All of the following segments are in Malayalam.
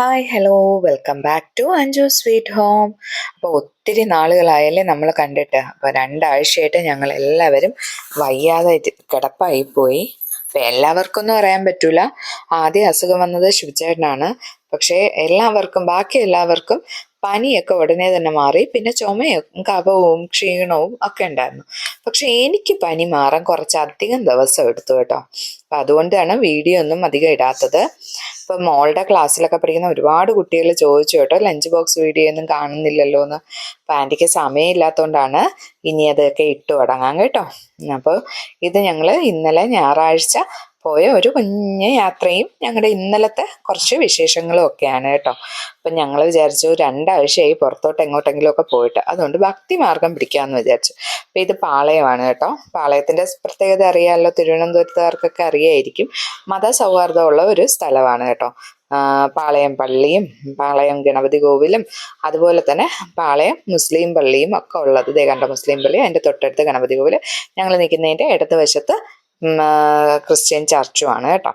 Hi hello welcome back to Anju sweet home അപ്പോൾ ഒത്തിരി നാളുകളായല്ലേ നമ്മൾ കണ്ടിട്ട്. അപ്പോൾ രണ്ടാഴ്ചയായിട്ട് ഞങ്ങൾ എല്ലാവരും വയ്യാതെ കിടപ്പായി പോയി അപ്പോൾ എല്ലാവർക്കും ഒന്നും പറയാൻ പറ്റൂല. ആദ്യം അസുഖം വന്നത് ശിവചേട്ടനാണ്. പക്ഷേ എല്ലാവർക്കും ബാക്കി എല്ലാവർക്കും പനിയൊക്കെ ഉടനെ തന്നെ മാറി. പിന്നെ ചുമയും കഫവും ക്ഷീണവും ഒക്കെ ഉണ്ടായിരുന്നു. പക്ഷെ എനിക്ക് പനി മാറാൻ കുറച്ചധികം ദിവസം എടുത്തു കേട്ടോ. അപ്പം അതുകൊണ്ടാണ് വീഡിയോ ഒന്നും അധികം ഇടാത്തത്. ഇപ്പം മോളുടെ ക്ലാസ്സിലൊക്കെ പഠിക്കുന്ന ഒരുപാട് കുട്ടികൾ ചോദിച്ചു കേട്ടോ ലഞ്ച് ബോക്സ് വീഡിയോ ഒന്നും കാണുന്നില്ലല്ലോ എന്ന്. അപ്പം ആന്റിക്ക് സമയമില്ലാത്തതുകൊണ്ടാണ് ഇനി അതൊക്കെ ഇട്ട് തുടങ്ങാം കേട്ടോ. അപ്പോൾ ഇത് ഞങ്ങൾ ഇന്നലെ ഞായറാഴ്ച പോയ ഒരു കുഞ്ഞ് യാത്രയും ഞങ്ങളുടെ ഇന്നലത്തെ കുറച്ച് വിശേഷങ്ങളും ഒക്കെയാണ് കേട്ടോ. അപ്പം ഞങ്ങൾ വിചാരിച്ചു രണ്ടാഴ്ചയായി പുറത്തോട്ട് എങ്ങോട്ടെങ്കിലും ഒക്കെ പോയിട്ട് അതുകൊണ്ട് ഭക്തി മാർഗം പിടിക്കാമെന്ന് വിചാരിച്ചു. അപ്പം ഇത് പാളയമാണ് കേട്ടോ. പാളയത്തിന്റെ പ്രത്യേകത അറിയാമല്ലോ തിരുവനന്തപുരത്തുകാർക്കൊക്കെ അറിയായിരിക്കും. മതസൗഹാർദ്ദമുള്ള ഒരു സ്ഥലമാണ് കേട്ടോ. പാളയം പള്ളിയും പാളയം ഗണപതി കോവിലും അതുപോലെ തന്നെ പാളയം മുസ്ലിം പള്ളിയും ഒക്കെ ഉള്ളത്. ദേ കണ്ട? മുസ്ലിം പള്ളി അതിന്റെ തൊട്ടടുത്ത് ഗണപതി കോവിൽ ഞങ്ങൾ നിൽക്കുന്നതിന്റെ ഇടത് വശത്ത് ക്രിസ്ത്യൻ ചർച്ചുമാണ് കേട്ടോ.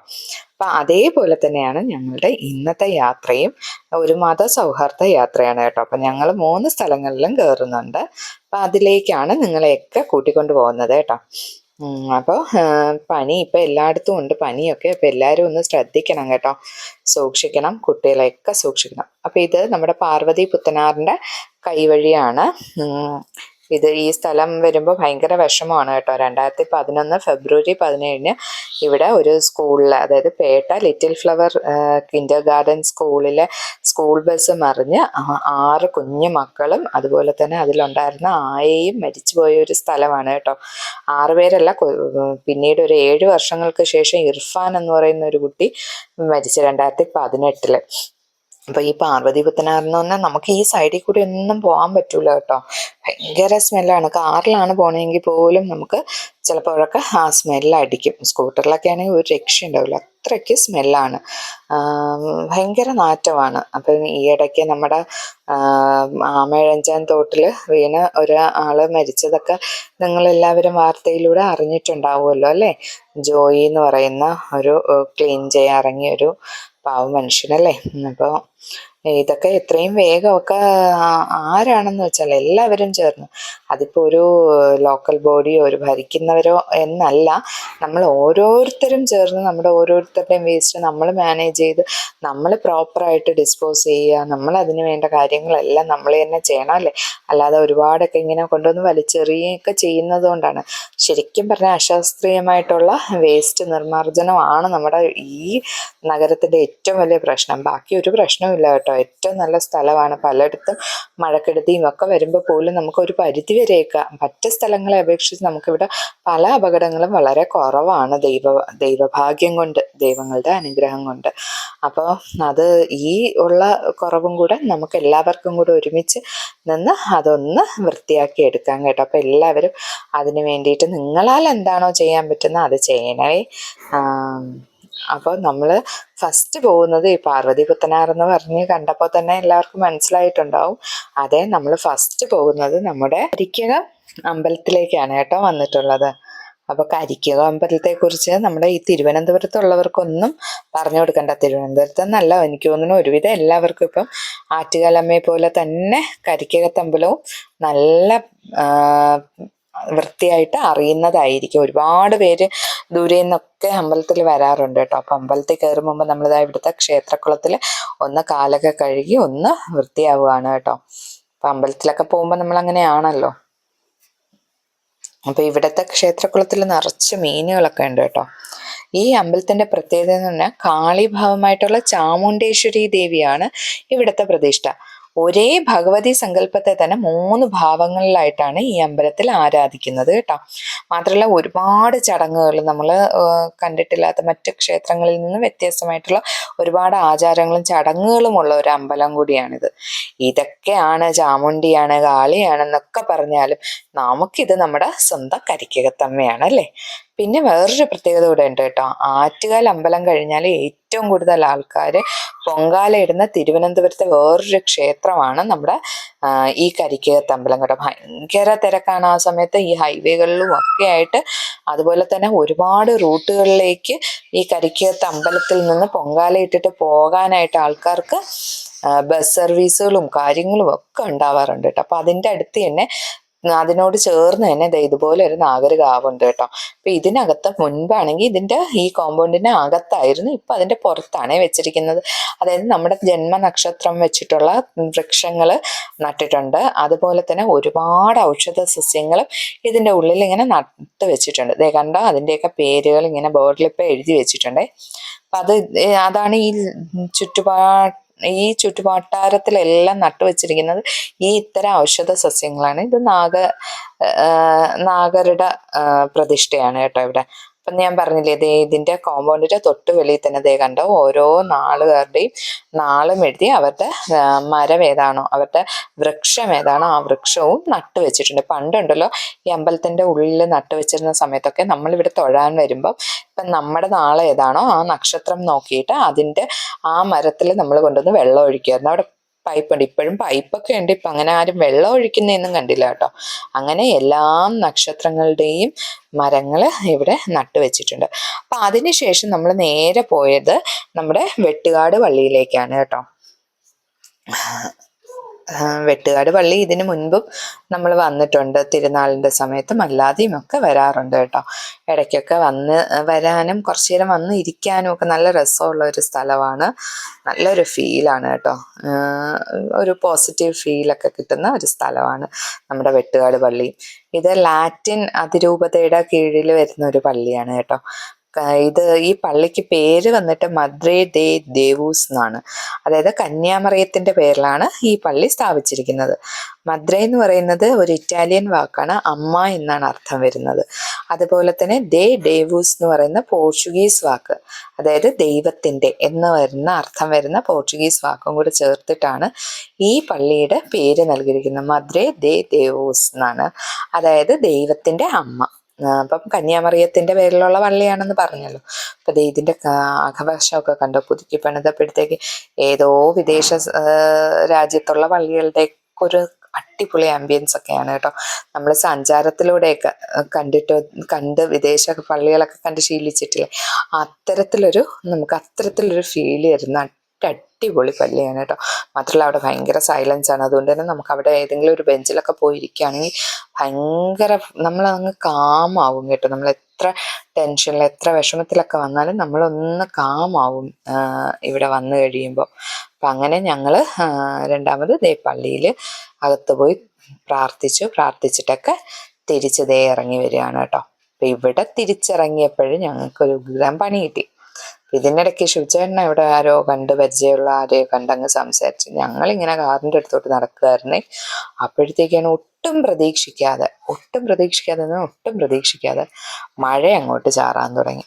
അപ്പം അതേപോലെ തന്നെയാണ് ഞങ്ങളുടെ ഇന്നത്തെ യാത്രയും ഒരു മത സൗഹാർദ്ദ യാത്രയാണ് കേട്ടോ. അപ്പം ഞങ്ങൾ മൂന്ന് സ്ഥലങ്ങളിലും കയറുന്നുണ്ട് അപ്പം അതിലേക്കാണ് നിങ്ങളെയൊക്കെ കൂട്ടിക്കൊണ്ട് പോകുന്നത് കേട്ടോ. അപ്പോൾ പനി ഇപ്പം എല്ലായിടത്തും ഉണ്ട്. പനിയൊക്കെ അപ്പം എല്ലാവരും ഒന്ന് ശ്രദ്ധിക്കണം കേട്ടോ. സൂക്ഷിക്കണം കുട്ടികളെയൊക്കെ സൂക്ഷിക്കണം. അപ്പം ഇത് നമ്മുടെ പാർവതി പുത്തനാറിന്റെ കൈവഴിയാണ്. ഇത് ഈ സ്ഥലം വരുമ്പോൾ ഭയങ്കര വിഷമമാണ് കേട്ടോ. രണ്ടായിരത്തി പതിനൊന്ന് ഫെബ്രുവരി പതിനേഴിന് ഇവിടെ ഒരു സ്കൂളിൽ അതായത് Pettah little flower kindergarten സ്കൂളിലെ സ്കൂൾ ബസ് മറിഞ്ഞ് ആറ് കുഞ്ഞു മക്കളും അതുപോലെ തന്നെ അതിലുണ്ടായിരുന്ന ആയയും മരിച്ചുപോയ ഒരു സ്ഥലമാണ് കേട്ടോ. ആറ് പേരല്ല പിന്നീട് ഒരു ഏഴ് വർഷങ്ങൾക്ക് ശേഷം ഇർഫാൻ എന്ന് പറയുന്ന ഒരു കുട്ടി മരിച്ചു രണ്ടായിരത്തി പതിനെട്ടിൽ അപ്പൊ ഈ പാർവതി പുത്തനാറിന് പറഞ്ഞാൽ നമുക്ക് ഈ സൈഡിൽ കൂടി ഒന്നും പോകാൻ പറ്റൂല കേട്ടോ. ഭയങ്കര സ്മെല്ലാണ് കാറിലാണ് പോണെങ്കിൽ പോലും നമുക്ക് ചിലപ്പോഴൊക്കെ ആ സ്മെല്ല് അടിക്കും. സ്കൂട്ടറിലൊക്കെ ആണെങ്കിൽ ഒരു രക്ഷ ഉണ്ടാവില്ല അത്രയ്ക്ക് സ്മെല്ലാണ്. ഭയങ്കര നാറ്റമാണ്. അപ്പം ഈ ഇടയ്ക്ക് നമ്മുടെ ആമഴഞ്ചാൻ തോട്ടിൽ വീണ് ഒരു ആൾ മരിച്ചതൊക്കെ നിങ്ങളെല്ലാവരും വാർത്തയിലൂടെ അറിഞ്ഞിട്ടുണ്ടാവുമല്ലോ അല്ലേ? ജോയി എന്ന് പറയുന്ന ഒരു ക്ലീൻ ചെയ്യാൻ ഇറങ്ങിയ ഒരു പാവ മനുഷ്യനല്ലേ? അപ്പോൾ ഇതൊക്കെ എത്രയും വേഗമൊക്കെ ആരാണെന്ന് വെച്ചാൽ എല്ലാവരും ചേർന്ന്. അതിപ്പോൾ ഒരു ലോക്കൽ ബോഡിയോ ഒരു ഭരിക്കുന്നവരോ എന്നല്ല. നമ്മൾ ഓരോരുത്തരും ചേർന്ന് നമ്മുടെ ഓരോരുത്തരുടെയും വേസ്റ്റ് നമ്മൾ മാനേജ് ചെയ്ത് നമ്മൾ പ്രോപ്പറായിട്ട് ഡിസ്പോസ് ചെയ്യുക നമ്മൾ അതിന് വേണ്ട കാര്യങ്ങളെല്ലാം നമ്മൾ തന്നെ ചെയ്യണം അല്ലേ? അല്ലാതെ ഒരുപാടൊക്കെ ഇങ്ങനെ കൊണ്ടുവന്ന് വലിച്ചെറിയുകയൊക്കെ ചെയ്യുന്നത് കൊണ്ടാണ്. ശരിക്കും പറഞ്ഞാൽ അശാസ്ത്രീയമായിട്ടുള്ള വേസ്റ്റ് നിർമ്മാർജനമാണ് നമ്മുടെ ഈ നഗരത്തിന്റെ ഏറ്റവും വലിയ പ്രശ്നം. ബാക്കി ഒരു പ്രശ്നവും ഇല്ല കേട്ടോ ഏറ്റവും നല്ല സ്ഥലമാണ്. പലയിടത്തും മഴക്കെടുതിയും ഒക്കെ വരുമ്പോൾ പോലും നമുക്ക് ഒരു പരിധി വരെയൊക്കെ മറ്റ് സ്ഥലങ്ങളെ അപേക്ഷിച്ച് നമുക്കിവിടെ പല അപകടങ്ങളും വളരെ കുറവാണ് ദൈവ ദൈവഭാഗ്യം കൊണ്ട് ദൈവങ്ങളുടെ അനുഗ്രഹം കൊണ്ട്. അപ്പോൾ അത് ഈ ഉള്ള കുറവും കൂടെ നമുക്ക് എല്ലാവർക്കും കൂടെ ഒരുമിച്ച് നിന്ന് അതൊന്ന് വൃത്തിയാക്കി എടുക്കാൻ കേട്ടോ. അപ്പോൾ എല്ലാവരും അതിന് വേണ്ടിയിട്ട് നിങ്ങളാൽ എന്താണോ ചെയ്യാൻ പറ്റുന്നത് അത് ചെയ്യണേ. അപ്പോൾ നമ്മൾ ഫസ്റ്റ് പോകുന്നത് ഈ പാർവതി പുത്തനാർ എന്ന് പറഞ്ഞ് കണ്ടപ്പോൾ തന്നെ എല്ലാവർക്കും മനസ്സിലായിട്ടുണ്ടാവും. അതെ നമ്മൾ ഫസ്റ്റ് പോകുന്നത് നമ്മുടെ കരിക്കകം അമ്പലത്തിലേക്കാണ് കേട്ടോ വന്നിട്ടുള്ളത്. അപ്പോൾ അമ്പലത്തെ അമ്പലത്തെക്കുറിച്ച് നമ്മുടെ ഈ തിരുവനന്തപുരത്തുള്ളവർക്കൊന്നും പറഞ്ഞു കൊടുക്കണ്ട. തിരുവനന്തപുരത്ത് എന്നല്ല എനിക്ക് തോന്നുന്നു ഒരുവിധം എല്ലാവർക്കും ഇപ്പം ആറ്റുകാലമ്മയെ പോലെ തന്നെ കരിക്കകത്തമ്പലവും നല്ല വൃത്തിയായിട്ട് അറിയുന്നതായിരിക്കും. ഒരുപാട് പേര് ദൂരെ നിന്നൊക്കെ അമ്പലത്തിൽ വരാറുണ്ട് കേട്ടോ. അപ്പം അമ്പലത്തിൽ കയറും മുമ്പ് നമ്മളിതാ ഇവിടുത്തെ ക്ഷേത്രക്കുളത്തിൽ ഒന്ന് കാലൊക്കെ കഴുകി ഒന്ന് വൃത്തിയാവുകയാണ് കേട്ടോ. അപ്പം അമ്പലത്തിലൊക്കെ പോകുമ്പോൾ നമ്മൾ അങ്ങനെയാണല്ലോ അപ്പൊ ഇവിടുത്തെ ക്ഷേത്രക്കുളത്തിൽ നിറച്ച് മീനുകളൊക്കെ ഉണ്ട് കേട്ടോ. ഈ അമ്പലത്തിന്റെ പ്രത്യേകത എന്ന് പറഞ്ഞാൽ കാളിഭാവമായിട്ടുള്ള ചാമുണ്ടേശ്വരി ദേവിയാണ് ഇവിടുത്തെ പ്രതിഷ്ഠ. ഒരേ ഭഗവതി സങ്കല്പത്തെ തന്നെ മൂന്ന് ഭാവങ്ങളിലായിട്ടാണ് ഈ അമ്പലത്തിൽ ആരാധിക്കുന്നത് കേട്ടോ. മാത്രമല്ല ഒരുപാട് ചടങ്ങുകൾ നമ്മൾ കണ്ടിട്ടില്ലാത്ത മറ്റ് ക്ഷേത്രങ്ങളിൽ നിന്ന് വ്യത്യസ്തമായിട്ടുള്ള ഒരുപാട് ആചാരങ്ങളും ചടങ്ങുകളും ഉള്ള ഒരു അമ്പലം കൂടിയാണിത്. ഇതൊക്കെയാണ് ചാമുണ്ടിയാണ് കാളിയാണെന്നൊക്കെ പറഞ്ഞാലും നമുക്കിത് നമ്മുടെ സ്വന്തം കരിക്കകത്തമ്മയാണ് അല്ലേ? പിന്നെ വേറൊരു പ്രത്യേകത കൂടെ ഉണ്ട് കേട്ടോ. ആറ്റുകാൽ അമ്പലം കഴിഞ്ഞാൽ ഏറ്റവും കൂടുതൽ ആൾക്കാർ പൊങ്കാല ഇടുന്ന തിരുവനന്തപുരത്തെ വേറൊരു ക്ഷേത്രമാണ് നമ്മുടെ ഈ കരിക്കകത്ത് അമ്പലം കേട്ടോ. ഭയങ്കര തിരക്കാണ് ആ സമയത്ത്. ഈ ഹൈവേകളിലും ഒക്കെ ആയിട്ട് അതുപോലെ തന്നെ ഒരുപാട് റൂട്ടുകളിലേക്ക് ഈ കരിക്കകത്ത് അമ്പലത്തിൽ നിന്ന് പൊങ്കാല ഇട്ടിട്ട് പോകാനായിട്ട് ആൾക്കാർക്ക് ബസ് സർവീസുകളും കാര്യങ്ങളും ഒക്കെ ഉണ്ടാവാറുണ്ട് കേട്ടോ. അപ്പം അതിന്റെ അടുത്ത് തന്നെ അതിനോട് ചേർന്ന് തന്നെ ദേ ഇതുപോലെ ഒരു നാഗരികാവുണ്ട് കേട്ടോ. അപ്പൊ ഇതിനകത്ത് മുൻപാണെങ്കിൽ ഇതിന്റെ ഈ കോമ്പൗണ്ടിന്റെ അകത്തായിരുന്നു ഇപ്പൊ അതിന്റെ പുറത്താണ് വെച്ചിരിക്കുന്നത്. അതായത് നമ്മുടെ ജന്മ നക്ഷത്രം വെച്ചിട്ടുള്ള വൃക്ഷങ്ങൾ നട്ടിട്ടുണ്ട്. അതുപോലെ തന്നെ ഒരുപാട് ഔഷധ സസ്യങ്ങളും ഇതിന്റെ ഉള്ളിൽ ഇങ്ങനെ നട്ട് വെച്ചിട്ടുണ്ട്. ദേ കണ്ടോ? അതിന്റെയൊക്കെ പേരുകൾ ഇങ്ങനെ ബോർഡിൽ ഇപ്പൊ എഴുതി വെച്ചിട്ടുണ്ട്. അപ്പൊ അത് അതാണ് ഈ ചുറ്റുപാ ഈ ചുറ്റുവട്ടാരത്തിലെല്ലാം നട്ടുവച്ചിരിക്കുന്നത് ഈ ഇത്തരം ഔഷധ സസ്യങ്ങളാണ്. ഇത് നാഗ നാഗരുടെ പ്രതിഷ്ഠയാണ് കേട്ടോ ഇവിടെ. അപ്പം ഞാൻ പറഞ്ഞില്ലേ ദേ ഇതിന്റെ കോമ്പൗണ്ടിന്റെ തൊട്ട് വെളിയിൽ തന്നെ ദേ കണ്ടോ ഓരോ നാളുകാരുടെയും നാളും എഴുതി അവരുടെ മരം ഏതാണോ അവരുടെ വൃക്ഷം ഏതാണോ ആ വൃക്ഷവും നട്ടു വെച്ചിട്ടുണ്ട്. പണ്ടുണ്ടല്ലോ ഈ അമ്പലത്തിന്റെ ഉള്ളിൽ നട്ടു വെച്ചിരുന്ന സമയത്തൊക്കെ നമ്മൾ ഇവിടെ തൊഴാൻ വരുമ്പം ഇപ്പം നമ്മുടെ നാളെ ഏതാണോ ആ നക്ഷത്രം നോക്കിയിട്ട് അതിന്റെ ആ മരത്തിൽ നമ്മൾ കൊണ്ടുവന്ന് വെള്ളം ഒഴിക്കുമായിരുന്നു. അവിടെ പൈപ്പ് ഉണ്ട് ഇപ്പോഴും പൈപ്പൊക്കെ ഉണ്ട്. ഇപ്പം അങ്ങനെ ആരും വെള്ളം ഒഴിക്കുന്നതൊന്നും കണ്ടില്ല കേട്ടോ. അങ്ങനെ എല്ലാ നക്ഷത്രങ്ങളുടെയും മരങ്ങൾ ഇവിടെ നട്ടു വെച്ചിട്ടുണ്ട്. അപ്പം അതിനുശേഷം നമ്മൾ നേരെ പോയത് നമ്മുടെ വെട്ടുകാട് പള്ളിയിലേക്കാണ് കേട്ടോ. വെട്ടുകാട് പള്ളി ഇതിനു മുൻപും നമ്മൾ വന്നിട്ടുണ്ട്. തിരുനാളിന്റെ സമയത്തും അല്ലാതെയും ഒക്കെ വരാറുണ്ട് കേട്ടോ. ഇടയ്ക്കൊക്കെ വന്ന് വരാനും കുറച്ചു നേരം വന്ന് ഇരിക്കാനും ഒക്കെ നല്ല രസമുള്ള ഒരു സ്ഥലമാണ്. നല്ലൊരു ഫീലാണ് കേട്ടോ. ഒരു പോസിറ്റീവ് ഫീലൊക്കെ കിട്ടുന്ന ഒരു സ്ഥലമാണ് നമ്മുടെ വെട്ടുകാട് പള്ളി. ഇത് ലാറ്റിൻ അതിരൂപതയുടെ കീഴിൽ വരുന്ന ഒരു പള്ളിയാണ് കേട്ടോ. ഇത് ഈ പള്ളിക്ക് പേര് വന്നിട്ട് മദ്രേ ദേ ദേവൂസ് എന്നാണ്. അതായത് കന്യാമറിയത്തിന്റെ പേരിലാണ് ഈ പള്ളി സ്ഥാപിച്ചിരിക്കുന്നത്. മദ്രേ എന്ന് പറയുന്നത് ഒരു ഇറ്റാലിയൻ വാക്കാണ് അമ്മ എന്നാണ് അർത്ഥം വരുന്നത്. അതുപോലെ തന്നെ ദേ ഡേവൂസ് എന്ന് പറയുന്ന പോർച്ചുഗീസ് വാക്ക് അതായത് ദൈവത്തിന്റെ എന്ന് വരുന്ന അർത്ഥം വരുന്ന പോർച്ചുഗീസ് വാക്കും കൂടെ ചേർത്തിട്ടാണ് ഈ പള്ളിയുടെ പേര് നൽകിയിരിക്കുന്നത്. മദ്രേ ദേ ദേവൂസ് എന്നാണ്. അതായത് ദൈവത്തിന്റെ അമ്മ. അപ്പം കന്യാമറിയത്തിന്റെ പേരിലുള്ള പള്ളിയാണെന്ന് പറഞ്ഞല്ലോ. അപ്പൊ ദേ ഇതിന്റെ ക- അകവശമൊക്കെ കണ്ടോ? പുതുക്കി പണിതപ്പോഴത്തേക്ക് ഏതോ വിദേശ രാജ്യത്തുള്ള പള്ളികളുടെ ഒരു അടിപൊളി ആംബിയൻസ് ഒക്കെയാണ് കേട്ടോ. നമ്മൾ സഞ്ചാരത്തിലൂടെയൊക്കെ കണ്ടിട്ട് കണ്ട് വിദേശ പള്ളികളൊക്കെ കണ്ട് ശീലിച്ചിട്ടില്ലേ? അത്തരത്തിലൊരു നമുക്ക് അത്തരത്തിലൊരു ഫീൽ വരുന്ന അടി- അടിപൊളി പള്ളിയാണ് കേട്ടോ. മാത്രമല്ല അവിടെ ഭയങ്കര സൈലൻസ് ആണ്. അതുകൊണ്ട് തന്നെ നമുക്ക് അവിടെ ഏതെങ്കിലും ഒരു ബെഞ്ചിലൊക്കെ പോയിരിക്കുകയാണെങ്കിൽ ഭയങ്കര നമ്മൾ അങ്ങ് കാമാവും കേട്ടോ. നമ്മൾ എത്ര ടെൻഷനിൽ എത്ര വിഷമത്തിലൊക്കെ വന്നാലും നമ്മളൊന്ന് കാമാവും ഇവിടെ വന്നു കഴിയുമ്പോൾ. അപ്പം അങ്ങനെ ഞങ്ങൾ രണ്ടാമത് ദേ പള്ളിയിൽ അകത്ത് പോയി പ്രാർത്ഥിച്ചു. പ്രാർത്ഥിച്ചിട്ടൊക്കെ തിരിച്ച് ദേ ഇറങ്ങി വരികയാണ് കേട്ടോ. അപ്പം ഇവിടെ തിരിച്ചിറങ്ങിയപ്പോഴും ഞങ്ങൾക്കൊരു ഉഗ്രം പണി കിട്ടി. ഇതിനിടയ്ക്ക് ശിവചേട്ടനെ ഇവിടെ ആരോ കണ്ട് പരിചയമുള്ള ആരെയോ കണ്ടങ്ങ് സംസാരിച്ചു ഞങ്ങളിങ്ങനെ കാറിന്റെ അടുത്തോട്ട് നടക്കുകയായിരുന്നേ അപ്പോഴത്തേക്കാണ് ഒട്ടും പ്രതീക്ഷിക്കാതെ ഒട്ടും പ്രതീക്ഷിക്കാതെ ഒട്ടും പ്രതീക്ഷിക്കാതെ മഴ അങ്ങോട്ട് ചാറാൻ തുടങ്ങി.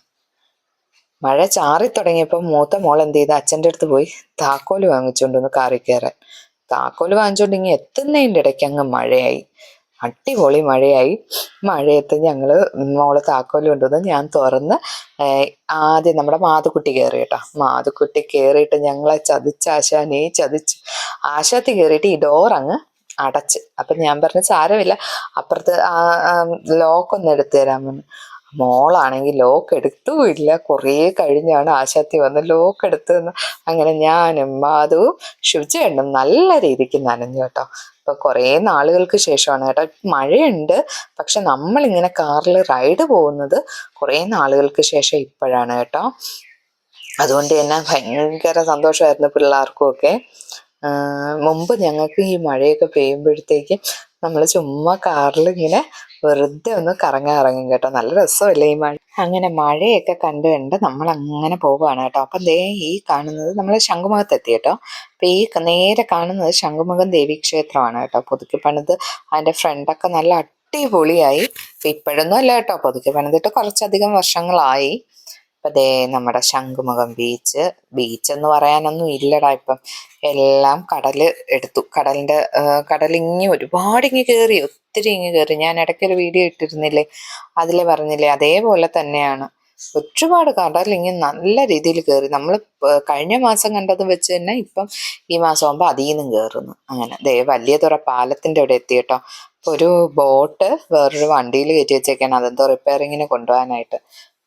മഴ ചാറി തുടങ്ങിയപ്പോൾ മൂത്ത മോൾ എന്ത് ചെയ്ത്? അച്ഛന്റെ അടുത്ത് പോയി താക്കോൽ വാങ്ങിച്ചുകൊണ്ടൊന്ന് കാറി കയറാൻ. താക്കോൽ വാങ്ങിച്ചുകൊണ്ട് ഇങ്ങനെ എത്തുന്നതിന്റെ ഇടയ്ക്ക് അങ്ങ് മഴയായി. അടിപൊളി മഴയായി. മഴയത്ത് ഞങ്ങൾ മോൾ താക്കോൽ കൊണ്ടുവന്ന് ഞാൻ തുറന്ന് ആദ്യം നമ്മുടെ മാതുക്കുട്ടി കയറി കേട്ടോ മാതുക്കുട്ടി കയറിയിട്ട് ഞങ്ങളെ ചതിച്ച് ആശാനെ ചതിച്ച് ആശാത്തി കയറിയിട്ട് ഈ ഡോർ അങ്ങ് അടച്ച്. അപ്പം ഞാൻ പറഞ്ഞു സാരമില്ല. അപ്പുറത്ത് ലോക്ക് ഒന്ന് എടുത്തു തരാമെന്ന്. മോളാണെങ്കിൽ ലോക്ക് എടുത്തുമില്ല കുറേ കഴിഞ്ഞാണ് ആശാത്തി വന്ന് ലോക്ക് എടുത്തു തന്ന്. അങ്ങനെ ഞാനും മാധുവും ശുചിയെണ്ണും നല്ല രീതിക്ക് നനഞ്ഞു കേട്ടോ. ഇപ്പൊ കുറേ നാളുകൾക്ക് ശേഷമാണ് കേട്ടോ. മഴയുണ്ട് പക്ഷെ നമ്മളിങ്ങനെ കാറിൽ റൈഡ് പോകുന്നത് കുറേ നാളുകൾക്ക് ശേഷം ഇപ്പോഴാണ് കേട്ടോ. അതുകൊണ്ട് തന്നെ ഭയങ്കര സന്തോഷമായിരുന്നു പിള്ളേർക്കും ഒക്കെ. മുമ്പ് ഞങ്ങൾക്ക് ഈ മഴയൊക്കെ പെയ്യുമ്പോഴത്തേക്ക് നമ്മൾ ചുമ്മാ കാറിൽ ഇങ്ങനെ വെറുതെ ഒന്ന് കറങ്ങാൻ ഇറങ്ങും കേട്ടോ. നല്ല രസമല്ലേ ഈ മഴ? അങ്ങനെ മഴയൊക്കെ കണ്ട് കണ്ട് നമ്മൾ അങ്ങനെ പോവുകയാണ് കേട്ടോ. അപ്പം ദേ ഈ കാണുന്നത് നമ്മൾ ശംഖുമുഖത്ത് എത്തി കേട്ടോ. അപ്പം ഈ നേരെ കാണുന്നത് ശംഖുമുഖം ദേവീക്ഷേത്രമാണ് കേട്ടോ. പുതുക്കി പണിത് അതിന്റെ ഫ്രണ്ടൊക്കെ നല്ല അടിപൊളിയായി. ഇപ്പം ഇപ്പോഴൊന്നും അല്ല കേട്ടോ. പുതുക്കി പണിതിട്ട് കുറച്ചധികം വർഷങ്ങളായി. അപ്പം ദേ നമ്മുടെ ശംഖുമുഖം ബീച്ച് ബീച്ച് എന്ന് പറയാനൊന്നും ഇല്ലടാ ഇപ്പം. എല്ലാം കടൽ എടുത്തു. കടലിന്റെ കടലിങ്ങി ഒരുപാട് ഇങ്ങ് കയറി ഒത്തിരി ഇങ്ങ് കയറി ഞാൻ ഇടയ്ക്കൊരു വീഡിയോ ഇട്ടിരുന്നില്ലേ? അതിൽ പറഞ്ഞില്ലേ അതേപോലെ തന്നെയാണ്. ഒരുപാട് കടലിങ്ങി നല്ല രീതിയിൽ കയറി നമ്മൾ കഴിഞ്ഞ മാസം കണ്ടത് വെച്ച് തന്നെ ഇപ്പം ഈ മാസം ആകുമ്പോൾ അതിൽ നിന്നും കയറുന്നു അങ്ങനെ. ദേ വലിയ തുറ പാലത്തിന്റെ അവിടെ എത്തി കേട്ടോ. ഒരു ബോട്ട് വേറൊരു വണ്ടിയിൽ കയറ്റി വെച്ചേക്കാണ്. അതെന്തോ റിപ്പയറിങ്ങിന് കൊണ്ടുപോകാനായിട്ട്.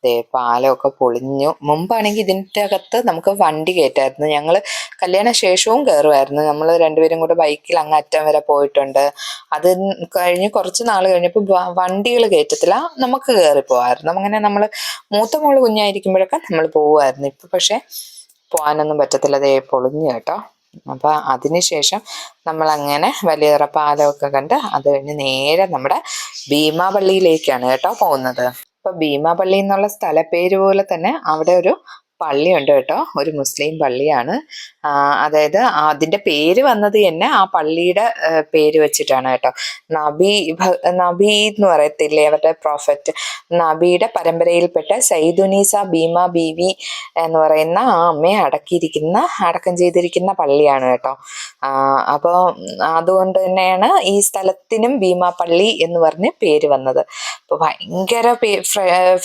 ദേ പാലമൊക്കെ പൊളിഞ്ഞു. മുമ്പാണെങ്കിൽ ഇതിന്റെ അകത്ത് നമുക്ക് വണ്ടി കയറ്റായിരുന്നു ഞങ്ങൾ കല്യാണ ശേഷവും കയറുമായിരുന്നു നമ്മൾ രണ്ടുപേരും കൂടെ ബൈക്കിൽ അങ്ങ് അറ്റം വരെ പോയിട്ടുണ്ട്. അത് കഴിഞ്ഞ് കുറച്ച് നാൾ കഴിഞ്ഞപ്പോൾ വണ്ടികൾ കയറ്റത്തില്ല നമുക്ക് കയറി പോകാമായിരുന്നു അങ്ങനെ നമ്മൾ മൂത്ത മോൾ കുഞ്ഞായിരിക്കുമ്പോഴൊക്കെ നമ്മൾ പോവുമായിരുന്നു ഇപ്പം പക്ഷേ പോകാനൊന്നും പറ്റത്തില്ല. ദേ പൊളിഞ്ഞു കേട്ടോ. അപ്പൊ അതിനുശേഷം നമ്മൾ അങ്ങനെ വലിയറ പാലമൊക്കെ കണ്ട് അത് കഴിഞ്ഞ് നേരെ നമ്മുടെ ഭീമാപള്ളിയിലേക്കാണ് കേട്ടോ പോകുന്നത്. ഇപ്പൊ ഭീമാപള്ളി എന്നുള്ള സ്ഥലപ്പേര് പോലെ തന്നെ അവിടെ ഒരു പള്ളിയുണ്ട് കേട്ടോ. ഒരു മുസ്ലിം പള്ളിയാണ്. അതായത് അതിന്റെ പേര് വന്നത് തന്നെ ആ പള്ളിയുടെ പേര് വെച്ചിട്ടാണ് കേട്ടോ. നബി നബി എന്ന് പറയത്തില്ലേ അവരുടെ പ്രോഫറ്റ് നബിയുടെ പരമ്പരയിൽപ്പെട്ട സൈദുനീസ ഭീമ ബീവി എന്ന് പറയുന്ന ആ അമ്മയെ അടക്കിയിരിക്കുന്ന അടക്കം ചെയ്തിരിക്കുന്ന പള്ളിയാണ് കേട്ടോ. അപ്പോൾ അതുകൊണ്ട് തന്നെയാണ് ഈ സ്ഥലത്തിനും ഭീമ പള്ളി എന്ന് പറഞ്ഞ് പേര് വന്നത്. അപ്പോൾ ഭയങ്കര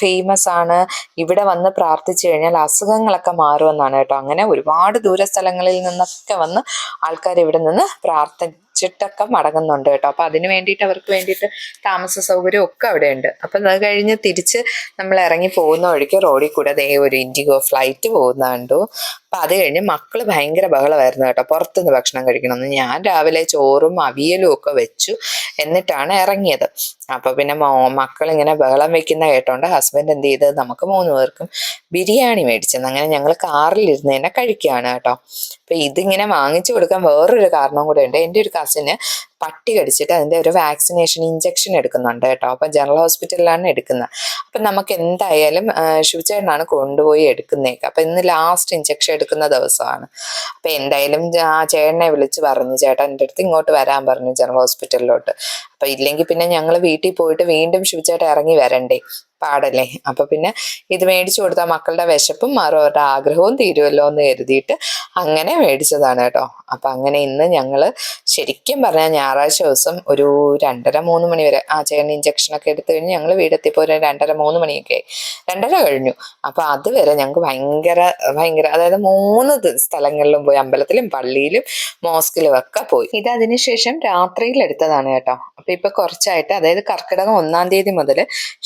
ഫേമസ് ആണ്. ഇവിടെ വന്ന് പ്രാർത്ഥിച്ചു കഴിഞ്ഞാൽ അസുഖങ്ങളൊക്കെ മാറുമെന്നാണ് കേട്ടോ. അങ്ങനെ ഒരുപാട് ദൂരസ്ഥലങ്ങളിൽ നിന്നൊക്കെ വന്ന് ആൾക്കാർ ഇവിടെ നിന്ന് പ്രാർത്ഥിച്ചിട്ടൊക്കെ മടങ്ങുന്നുണ്ട് കേട്ടോ. അപ്പൊ അതിന് വേണ്ടിയിട്ട് അവർക്ക് വേണ്ടിയിട്ട് താമസ സൗകര്യം ഒക്കെ അവിടെ ഉണ്ട് അപ്പം അത് കഴിഞ്ഞ് തിരിച്ച് നമ്മൾ ഇറങ്ങി പോകുന്ന വഴിക്ക് റോഡിൽ കൂടെ അതേ ഒരു ഇൻഡിഗോ ഫ്ലൈറ്റ് പോകുന്ന കണ്ടു അപ്പം അത് കഴിഞ്ഞ് മക്കൾ ഭയങ്കര ബഹളമായിരുന്നു കേട്ടോ. പുറത്തുനിന്ന് ഭക്ഷണം കഴിക്കണമെന്ന്. ഞാൻ രാവിലെ ചോറും അവിയലും ഒക്കെ വെച്ചു. എന്നിട്ടാണ് ഇറങ്ങിയത്. അപ്പോൾ പിന്നെ മോ മക്കളിങ്ങനെ ബഹളം വെക്കുന്ന കേട്ടോണ്ട് ഹസ്ബൻഡ് എന്ത് ചെയ്ത് നമുക്ക് മൂന്ന് പേർക്കും ബിരിയാണി മേടിച്ചെന്ന്. അങ്ങനെ ഞങ്ങൾ കാറിലിരുന്ന് തന്നെ കഴിക്കുകയാണ് കേട്ടോ. അപ്പം ഇതിങ്ങനെ വാങ്ങിച്ചു കൊടുക്കാൻ വേറൊരു കാരണം കൂടെ ഉണ്ട്. എന്റെ ഒരു കസിന് പട്ടി കടിച്ചിട്ട് അതിന്റെ ഒരു വാക്സിനേഷൻ ഇഞ്ചക്ഷൻ എടുക്കുന്നുണ്ട് കേട്ടോ. അപ്പം ജനറൽ ഹോസ്പിറ്റലിലാണ് എടുക്കുന്നത് അപ്പം നമുക്ക് എന്തായാലും ശുചേട്ടനാണ് കൊണ്ടുപോയി എടുക്കുന്നേക്ക്. അപ്പം ഇന്ന് ലാസ്റ്റ് ഇഞ്ചക്ഷൻ എടുക്കുന്ന ദിവസമാണ്. അപ്പം എന്തായാലും ആ ചേട്ടനെ വിളിച്ച് പറഞ്ഞു. ചേട്ടൻ എന്റെ അടുത്ത് ഇങ്ങോട്ട് വരാൻ പറഞ്ഞു ജനറൽ ഹോസ്പിറ്റലിലോട്ട് അപ്പൊ ഇല്ലെങ്കിൽ പിന്നെ ഞങ്ങൾ വീട്ടിൽ പോയിട്ട് വീണ്ടും ശുചിയായിട്ട് ഇറങ്ങി വരണ്ടേ? പാടല്ലേ? അപ്പൊ പിന്നെ ഇത് മേടിച്ചു കൊടുത്താൽ മക്കളുടെ വിശപ്പും അവരുടെ ആഗ്രഹവും തീരുമല്ലോ എന്ന് കരുതിയിട്ട് അങ്ങനെ മേടിച്ചതാണ് കേട്ടോ. അപ്പൊ അങ്ങനെ ഇന്ന് ഞങ്ങൾ ശരിക്കും പറഞ്ഞാൽ ഞായറാഴ്ച ദിവസം ഒരു രണ്ടര മൂന്ന് മണി വരെ ആ ചേട്ടൻ ഇഞ്ചക്ഷൻ ഒക്കെ എടുത്തു കഴിഞ്ഞ് ഞങ്ങൾ വീടെത്തിയപ്പോൾ ഒരു രണ്ടര മൂന്ന് മണിയൊക്കെ ആയി. രണ്ടര കഴിഞ്ഞു. അപ്പൊ അതുവരെ ഞങ്ങൾക്ക് ഭയങ്കര ഭയങ്കര അതായത് മൂന്ന് സ്ഥലങ്ങളിലും പോയി അമ്പലത്തിലും പള്ളിയിലും മോസ്കിലും ഒക്കെ പോയി. ഇത് അതിനുശേഷം രാത്രിയിൽ എടുത്തതാണ് കേട്ടോ. അപ്പൊ ഇപ്പൊ കുറച്ചായിട്ട് അതായത് കർക്കിടകം ഒന്നാം തീയതി മുതൽ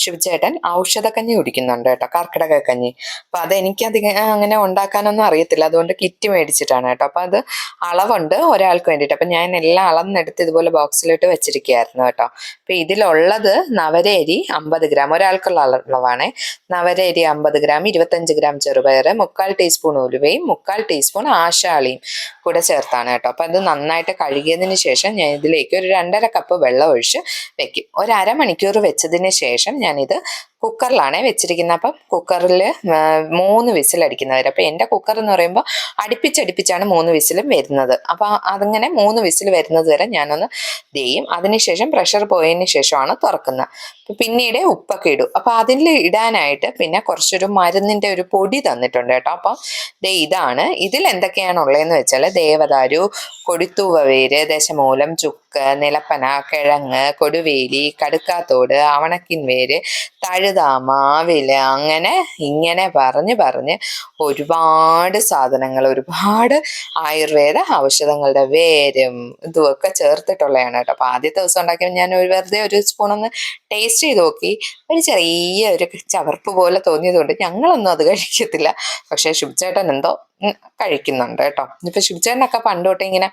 ശിവചേട്ടൻ ഔഷധക്കഞ്ഞി കുടിക്കുന്നുണ്ട് കേട്ടോ കർക്കിടക കഞ്ഞി അപ്പൊ അത് എനിക്കധികം അങ്ങനെ ഉണ്ടാക്കാനൊന്നും അറിയത്തില്ല അതുകൊണ്ട് കിറ്റ് മേടിച്ചിട്ടാണ് കേട്ടോ. അപ്പൊ അത് അളവുണ്ട് ഒരാൾക്ക് വേണ്ടിയിട്ട്. അപ്പൊ ഞാൻ എല്ലാം അളന്നെടുത്ത് ഇതുപോലെ ബോക്സിലിട്ട് വെച്ചിരിക്കുകയായിരുന്നു കേട്ടോ. അപ്പൊ ഇതിലുള്ളത് നവരേരി അമ്പത് ഗ്രാം ഒരാൾക്കുള്ള അളവാണ്. നവരേരി അമ്പത് ഗ്രാം ഇരുപത്തഞ്ച് ഗ്രാം ചെറുപയർ മുക്കാൽ ടീസ്പൂൺ ഉലുവയും മുക്കാൽ ടീസ്പൂൺ ആശാളിയും കൂടെ ചേർത്താണ് കേട്ടോ. അപ്പൊ അത് നന്നായിട്ട് കഴുകിയതിന് ശേഷം ഞാൻ ഇതിലേക്ക് ഒരു രണ്ടര കപ്പ് വെള്ളം ഒഴിച്ച് വെക്കും. ഒരു അരമണിക്കൂർ വെച്ചതിന് ശേഷം ഞാനിത് കുക്കറിലാണ് വെച്ചിരിക്കുന്നത്. അപ്പം കുക്കറിൽ മൂന്ന് വിസിൽ വരെ. അപ്പം എന്റെ കുക്കർ എന്ന് പറയുമ്പോൾ അടുപ്പിച്ചടുപ്പിച്ചാണ് മൂന്ന് വിസിലും വരുന്നത്. അപ്പോൾ അതിങ്ങനെ മൂന്ന് വിസിൽ വരുന്നത് വരെ ഞാനൊന്ന് ചെയ്യും. അതിനുശേഷം പ്രഷർ പോയതിന് ശേഷമാണ് തുറക്കുന്നത്. പിന്നീട് ഉപ്പൊക്കെ ഇടും. അപ്പം അതിൽ ഇടാനായിട്ട് പിന്നെ കുറച്ചൊരു മരുന്നിന്റെ ഒരു പൊടി തന്നിട്ടുണ്ട് കേട്ടോ. അപ്പം ദേ ഇതാണ്. ഇതിൽ എന്തൊക്കെയാണ് ഉള്ളതെന്ന് വെച്ചാൽ ദേവദാരു കൊടിത്തൂവ ദശമൂലം ചുക്ക് നിലപ്പന കിഴങ്ങ് കൊടുവേലി കടുക്കാത്തോട് അവണക്കിൻ വേര് തഴുതാമ വില അങ്ങനെ ഇങ്ങനെ പറഞ്ഞ് പറഞ്ഞ് ഒരുപാട് സാധനങ്ങൾ ഒരുപാട് ആയുർവേദ ഔഷധങ്ങളുടെ വേരും ഇതുമൊക്കെ ചേർത്തിട്ടുള്ളതാണ് കേട്ടോ. അപ്പൊ ആദ്യത്തെ ദിവസം ഉണ്ടാക്കിയപ്പോൾ ഞാൻ ഒരു വെറുതെ ഒരു സ്പൂൺ ഒന്ന് ടേസ്റ്റ് ചെയ്ത് നോക്കി. ഒരു ചെറിയ ഒരു ചവർപ്പ് പോലെ തോന്നിയതുകൊണ്ട് ഞങ്ങളൊന്നും അത് കഴിക്കത്തില്ല. പക്ഷേ ശുഭചേട്ടൻ എന്തോ കഴിക്കുന്നുണ്ട് കേട്ടോ. ഇപ്പൊ ശുഭചേട്ടനൊക്കെ പണ്ട് തൊട്ടേ ഇങ്ങനെ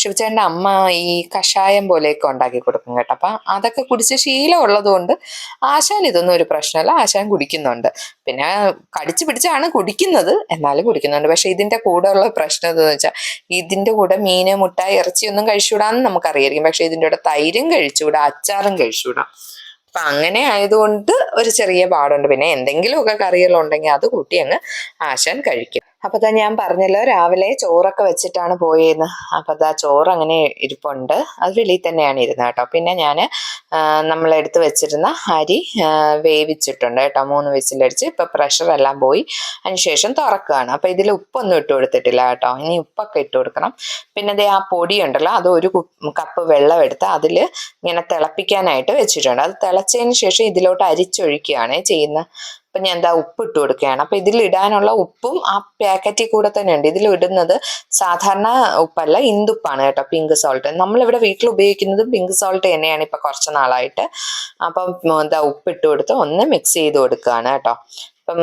ശുഭചേട്ടന്റെ അമ്മ ഈ കഷായം പോലെയൊക്കെ ഉണ്ടാക്കി കൊടുക്കും കേട്ടോ. അപ്പൊ അതൊക്കെ കുടിച്ച് ശീലം ഉള്ളതുകൊണ്ട് ആശാൻ ഇതൊന്നും ഒരു പ്രശ്നമല്ല. ആശാൻ കുടിക്കുന്നുണ്ട്. പിന്നെ കടിച്ചു പിടിച്ചാണ് കുടിക്കുന്നത്. എന്നാലും കുടിക്കുന്നുണ്ട്. പക്ഷെ ഇതിന്റെ കൂടെ ഉള്ള പ്രശ്നം എന്താണെന്ന് വെച്ചാൽ ഇതിന്റെ കൂടെ മീന് മുട്ട ഇറച്ചിയൊന്നും കഴിച്ചുകൂടാന്ന് നമുക്കറിയായിരിക്കും. പക്ഷെ ഇതിന്റെ കൂടെ തൈരും കഴിച്ചുകൂടാ അച്ചാറും കഴിച്ചുകൂടാ. അപ്പൊ അങ്ങനെ ആയതുകൊണ്ട് ഒരു ചെറിയ പാടുണ്ട്. പിന്നെ എന്തെങ്കിലുമൊക്കെ കറികളുണ്ടെങ്കിൽ അത് കൂട്ടി അങ്ങ് ആശാൻ കഴിക്കും. അപ്പൊ തന്നെ ഞാൻ പറഞ്ഞല്ലോ രാവിലെ ചോറൊക്കെ വെച്ചിട്ടാണ് പോയിരുന്നത് അപ്പൊ അതാ ചോറ് അങ്ങനെ ഇരിപ്പുണ്ട്. അത് വെളിയിൽ തന്നെയാണ് ഇരുന്നത് കേട്ടോ. പിന്നെ ഞാൻ നമ്മൾ എടുത്ത് വെച്ചിരുന്ന അരി വേവിച്ചിട്ടുണ്ട് കേട്ടോ. മൂന്ന് വിസിലടിച്ച് ഇപ്പൊ പ്രഷർ എല്ലാം പോയി. അതിനുശേഷം തുറക്കുകയാണ്. അപ്പൊ ഇതിൽ ഉപ്പൊന്നും ഇട്ട് കൊടുത്തിട്ടില്ല കേട്ടോ. ഇനി ഉപ്പൊക്കെ ഇട്ട് കൊടുക്കണം. പിന്നെ ദേ ആ പൊടി ഉണ്ടല്ലോ അത് ഒരു കപ്പ് വെള്ളം എടുത്ത് അതിൽ ഇങ്ങനെ തിളപ്പിക്കാനായിട്ട് വെച്ചിട്ടുണ്ട്. അത് തിളച്ചതിന് ശേഷം ഇതിലോട്ട് അരിച്ചൊഴിക്കുകയാണ് ചെയ്യുന്നത്. അപ്പൊ ഞാൻ എന്താ ഉപ്പ് ഇട്ട് കൊടുക്കുകയാണ്. അപ്പൊ ഇതിലിടാനുള്ള ഉപ്പും ആ പാക്കറ്റിൽ കൂടെ തന്നെ ഉണ്ട് ഇതിൽ ഇടുന്നത് സാധാരണ ഉപ്പല്ല ഇന്ദുപ്പാണ് കേട്ടോ പിങ്ക് സോൾട്ട്. നമ്മളിവിടെ വീട്ടിൽ ഉപയോഗിക്കുന്നത് പിങ്ക് സോൾട്ട് തന്നെയാണ് ഇപ്പൊ കുറച്ച് നാളായിട്ട്. അപ്പം എന്താ ഉപ്പ് ഇട്ട് കൊടുത്ത് ഒന്ന് മിക്സ് ചെയ്ത് കൊടുക്കുകയാണ് കേട്ടോ. അപ്പം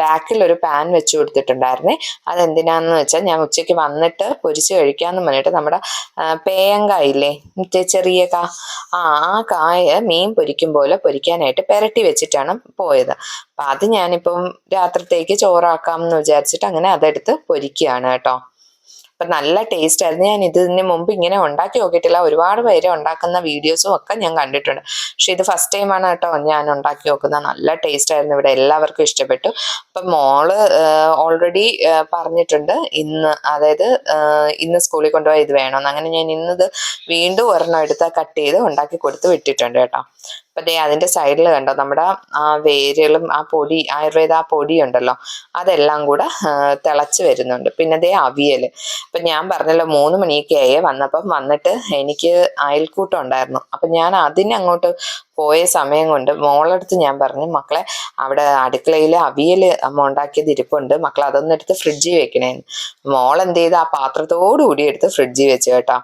ബാക്കിൽ ഒരു പാൻ വെച്ച് കൊടുത്തിട്ടുണ്ടായിരുന്നേ. അതെന്തിനാന്ന് വെച്ചാൽ ഞാൻ ഉച്ചയ്ക്ക് വന്നിട്ട് പൊരിച്ച് കഴിക്കാന്ന് പറഞ്ഞിട്ട് നമ്മുടെ പേയങ്ക പേയങ്കായില്ലേ മറ്റേ ചെറിയ കാ ആ ആ കായ മീൻ പൊരിക്കും പോലെ പൊരിക്കാനായിട്ട് പെരട്ടി വെച്ചിട്ടാണ് പോയത്. അപ്പം അത് ഞാനിപ്പം രാത്രിത്തേക്ക് ചോറാക്കാം എന്ന് വിചാരിച്ചിട്ട് അങ്ങനെ അതെടുത്ത് പൊരിക്കുകയാണ് കേട്ടോ. അപ്പം നല്ല ടേസ്റ്റ് ആയിരുന്നു. ഞാൻ ഇതിന് മുമ്പ് ഇങ്ങനെ ഉണ്ടാക്കി നോക്കിയിട്ടില്ല. ഒരുപാട് പേര് ഉണ്ടാക്കുന്ന വീഡിയോസും ഒക്കെ ഞാൻ കണ്ടിട്ടുണ്ട്. പക്ഷെ ഇത് ഫസ്റ്റ് ടൈമാണ് കേട്ടോ ഞാൻ ഉണ്ടാക്കി നോക്കുന്നത്. നല്ല ടേസ്റ്റ് ആയിരുന്നു ഇവിടെ. എല്ലാവർക്കും ഇഷ്ടപ്പെട്ടു. അപ്പം മോൾ ഓൾറെഡി പറഞ്ഞിട്ടുണ്ട്. ഇന്ന് അതായത് ഇന്ന് സ്കൂളിൽ കൊണ്ടുപോയി ഇത് വേണമെന്ന് അങ്ങനെ ഞാൻ ഇന്നത് വീണ്ടും ഒരെണ്ണം എടുത്ത് കട്ട് ചെയ്ത് ഉണ്ടാക്കി കൊടുത്ത് വിട്ടിട്ടുണ്ട് കേട്ടോ. അപ്പൊ ദേ അതിന്റെ സൈഡിൽ കണ്ടോ? നമ്മുടെ ആ വേരുകളും ആ പൊടി ആയുർവേദ ആ പൊടി ഉണ്ടല്ലോ അതെല്ലാം കൂടെ തിളച്ച് വരുന്നുണ്ട്. പിന്നെ ദേ അവിയൽ അപ്പൊ ഞാൻ പറഞ്ഞല്ലോ മൂന്ന് മണിയൊക്കെ ആയി വന്നപ്പം വന്നിട്ട് എനിക്ക് അയൽക്കൂട്ടം ഉണ്ടായിരുന്നു. അപ്പൊ ഞാൻ അതിന് അങ്ങോട്ട് പോയ സമയം കൊണ്ട് മോളടുത്ത് ഞാൻ പറഞ്ഞു മക്കളെ അവിടെ അടുക്കളയിൽ അവിയൽ അമ്മ ഉണ്ടാക്കിയത് ഇരിപ്പുണ്ട്. മക്കളെ അതൊന്നും എടുത്ത് ഫ്രിഡ്ജിൽ വെക്കണേന്ന്. മോൾ എന്ത് ചെയ്ത് ആ പാത്രത്തോടു കൂടി എടുത്ത് ഫ്രിഡ്ജിൽ വെച്ച് കേട്ടോ.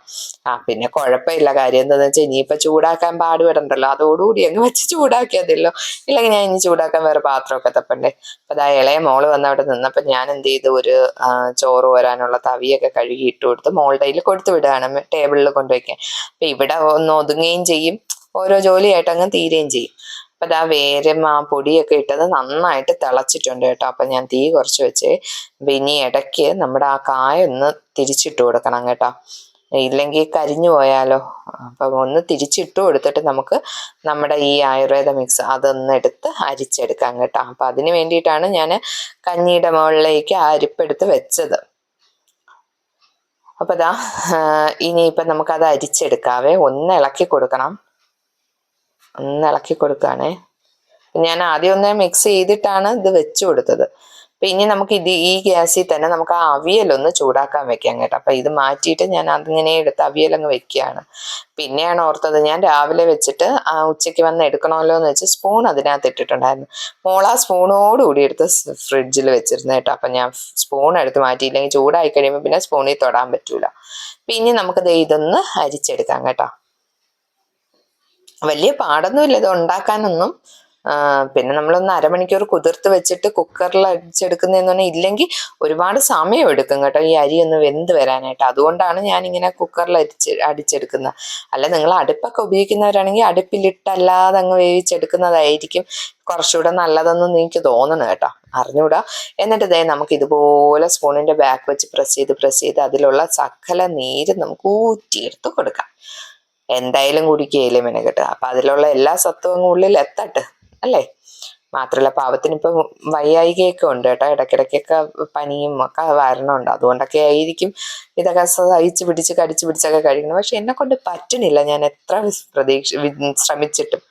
ആ പിന്നെ കുഴപ്പമില്ല. കാര്യം എന്താണെന്ന് വെച്ചാൽ ഇനിയിപ്പോൾ ചൂടാക്കാൻ പാടുപെടണ്ടല്ലോ. അതോടുകൂടി അങ്ങ് വെച്ച് ചൂടാക്കിയതല്ലോ ഇല്ലെങ്കിൽ ഞാൻ ഇനി ചൂടാക്കാൻ വേറെ പാത്രമൊക്കെ തപ്പണ്ടേ. അപ്പം അതാ ഇളയ മോൾ വന്ന് അവിടെ നിന്നപ്പോൾ ഞാൻ എന്ത് ചെയ്ത് ഒരു ചോറ് വരാനുള്ള തവിയൊക്കെ കഴുകി ഇട്ട് കൊടുത്ത് മോളുടെ കയ്യിൽ കൊടുത്തു വിടുകയാണ്. ടേബിളിൽ കൊണ്ടുവയ്ക്കാൻ. അപ്പം ഇവിടെ ഒന്ന് ഒതുങ്ങുകയും ചെയ്യും. ഓരോ ജോലിയായിട്ട് അങ്ങ് തീരുകയും ചെയ്യും. അപ്പൊ ആ വേരും ആ പൊടിയൊക്കെ ഇട്ടത് നന്നായിട്ട് തിളച്ചിട്ടുണ്ട് കേട്ടോ. അപ്പൊ ഞാൻ തീ കുറച്ച് വെച്ച് ഇനി ഇടയ്ക്ക് നമ്മുടെ ആ കായ ഒന്ന് തിരിച്ചിട്ട് കൊടുക്കണം കേട്ടോ. ഇല്ലെങ്കിൽ കരിഞ്ഞു പോയാലോ. അപ്പം ഒന്ന് തിരിച്ചിട്ട് കൊടുത്തിട്ട് നമുക്ക് നമ്മുടെ ഈ ആയുർവേദ മിക്സ് അതൊന്ന് എടുത്ത് അരിച്ചെടുക്കാം കേട്ടോ. അപ്പം അതിന് വേണ്ടിയിട്ടാണ് ഞാൻ കഞ്ഞിയുടെ മുകളിലേക്ക് ആ അരിപ്പെടുത്ത് വെച്ചത്. അപ്പം ദാ ഇനിയിപ്പം നമുക്കത് അരിച്ചെടുക്കാവേ. ഒന്ന് ഇളക്കി കൊടുക്കണം. ഒന്ന് ഇളക്കി കൊടുക്കുകയാണേ ഞാൻ ആദ്യം ഒന്നേ മിക്സ് ചെയ്തിട്ടാണ് ഇത് വെച്ചു കൊടുത്തത്. അപ്പം ഇനി നമുക്ക് ഇത് ഈ ഗ്യാസിൽ തന്നെ നമുക്ക് ആ അവിയലൊന്ന് ചൂടാക്കാൻ വെക്കാം കേട്ടോ. അപ്പം ഇത് മാറ്റിയിട്ട് ഞാൻ അതിങ്ങനെ എടുത്ത് അവിയലങ്ങ് വെക്കുകയാണ്. പിന്നെയാണ് ഓർത്തത് ഞാൻ രാവിലെ വെച്ചിട്ട് ആ ഉച്ചയ്ക്ക് വന്ന് എടുക്കണമല്ലോ എന്ന് വെച്ച് സ്പൂൺ അതിനകത്ത് ഇട്ടിട്ടുണ്ടായിരുന്നു. മോള ആ സ്പൂണോട് കൂടി എടുത്ത് ഫ്രിഡ്ജിൽ വെച്ചിരുന്നു കേട്ടോ. അപ്പം ഞാൻ സ്പൂൺ എടുത്ത് മാറ്റിയില്ലെങ്കിൽ ചൂടായി കഴിയുമ്പോൾ പിന്നെ സ്പൂണിൽ തൊടാൻ പറ്റൂല. പിന്നെ നമുക്ക് ദേ ഇതൊന്ന് അരിച്ചെടുക്കാം കേട്ടോ. വലിയ പാടൊന്നുമില്ല. ഇത് ഉണ്ടാക്കാനൊന്നും. പിന്നെ നമ്മളൊന്ന് അരമണിക്കൂർ കുതിർത്ത് വെച്ചിട്ട് കുക്കറിൽ അടിച്ചെടുക്കുന്നതെന്ന് പറഞ്ഞാൽ ഇല്ലെങ്കിൽ ഒരുപാട് സമയം എടുക്കും കേട്ടോ ഈ അരി ഒന്ന് വെന്ത് വരാനായിട്ട്. അതുകൊണ്ടാണ് ഞാൻ ഇങ്ങനെ കുക്കറിൽ അരിച്ച് അടിച്ചെടുക്കുന്നത്. അല്ല നിങ്ങൾ അടുപ്പൊക്കെ ഉപയോഗിക്കുന്നവരാണെങ്കിൽ അടുപ്പിലിട്ടല്ലാതെ അങ്ങ് വേവിച്ചെടുക്കുന്നതായിരിക്കും കുറച്ചുകൂടെ നല്ലതെന്ന് എനിക്ക് തോന്നണം കേട്ടോ. അറിഞ്ഞൂടാ എന്നിട്ട് ദേ നമുക്ക് ഇതുപോലെ സ്പൂണിന്റെ ബാക്ക് വെച്ച് പ്രസ് ചെയ്ത് പ്രസ് ചെയ്ത് അതിലുള്ള സകല നീര് നമുക്ക് ഊറ്റിയെടുത്ത് കൊടുക്കാം. എന്തായാലും കുടിക്കുകയില്ലേ മെനക്കെട്ട്? അപ്പൊ അതിലുള്ള എല്ലാ സത്വവും ഉള്ളിൽ എത്തട്ടെ അല്ലേ? മാത്രല്ല പാവത്തിന് ഇപ്പൊ വയ്യായികയൊക്കെ ഉണ്ട് കേട്ടോ. ഇടക്കിടക്കൊക്കെ പനിയും ഒക്കെ വരണുണ്ട്. അതുകൊണ്ടൊക്കെ ആയിരിക്കും ഇതൊക്കെ സഹിച്ച് പിടിച്ച് കടിച്ച് പിടിച്ചൊക്കെ കഴിക്കുന്നത് പക്ഷെ എന്നെ കൊണ്ട് പറ്റണില്ല ഞാൻ എത്ര പ്രതീക്ഷ ശ്രമിച്ചിട്ടും.